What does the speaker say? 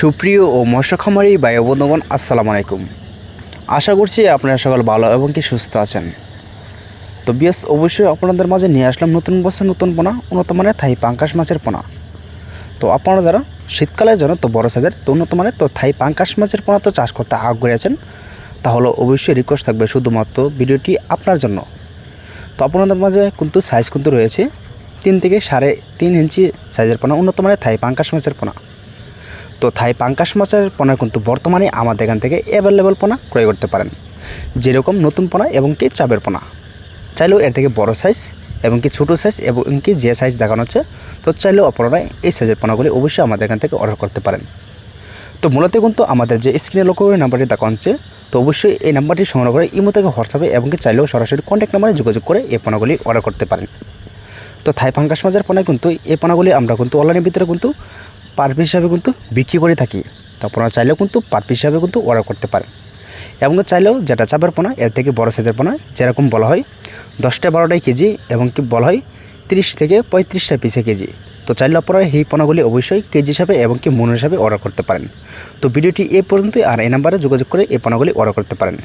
সুপ্রিয় ও মৎস্য খামারি ভাই বন্ধুগণ, আসসালামু আলাইকুম। আশা করছি আপনারা সকল ভালো এবং কি সুস্থ আছেন। তো বিয়াস, অবশ্যই আপনাদের মাঝে নিয়ে আসলাম নতুন বছর নতুন পোনা, উন্নত মানের থাই পাঙ্কাশ মাছের পোনা। তো আপনারা যারা শীতকালের জন্য তো বড় সাইজের, তো উন্নত মানের, তো থাই পাঙ্কাশ মাছের পোনা তো চাষ করতে আগ্রহী আছেন, তাহলে অবশ্যই রিকোয়েস্ট থাকবে শুধুমাত্র ভিডিওটি আপনার জন্য। তো আপনাদের মাঝে কিন্তু সাইজ কিন্তু রয়েছে, তিন থেকে সাড়ে তিন ইঞ্চি সাইজের পোনা, উন্নত মানের থাই পাঙ্কাশ মাছের পোনা। তো থাই পাঙ্কাশ মাছের পোনা কিন্তু বর্তমানে আমাদের এখান থেকে অ্যাভেলেবল পোনা ক্রয় করতে পারেন। যেরকম নতুন পোনা এবং কি চাবের পোনা। চাইলেও এর থেকে বড় সাইজ এবং কি ছোটো সাইজ এবং কি যে সাইজ দেখানো হচ্ছে, তো চাইলেও আপনারা এই সাইজের পোনাগুলি অবশ্যই আমাদের এখান থেকে অর্ডার করতে পারেন। তো মূলত কিন্তু আমাদের যে স্ক্রিনে লক্ষ্য করে নাম্বারটি দেখানো হচ্ছে, তো অবশ্যই এই নাম্বারটি সংগ্রহ করে ইমো থেকে হোয়াটসঅ্যাপে এবং কি চাইলেও সরাসরি কন্ট্যাক্ট নাম্বারে যোগাযোগ করে এই পোনাগুলি অর্ডার করতে পারেন। তো থাই পাঙ্কাশ মাছের পোনা কিন্তু, এই পোনাগুলি আমরা কিন্তু অনলাইনের ভিতরে কিন্তু পার পিস হিসাবে কিন্তু বিক্রি করে থাকি। তো আপনারা চাইলেও কিন্তু পার পিস হিসাবে কিন্তু অর্ডার করতে পারেন। এবং চাইলেও যেটা চাপের পোনা, এর থেকে বড় সাইজের পোনা, যেরকম বলা হয় দশটা বারোটাই কেজি এবং কি বলা হয় তিরিশ থেকে পঁয়ত্রিশটা পিসে কেজি। তো চাইলে আপনারা এই পোনাগুলি অবশ্যই কেজি হিসাবে এবং কি মন হিসাবে অর্ডার করতে পারেন। তো ভিডিওটি এ পর্যন্তই, আর এই নাম্বারে যোগাযোগ করে এই পোনাগুলি অর্ডার করতে পারেন।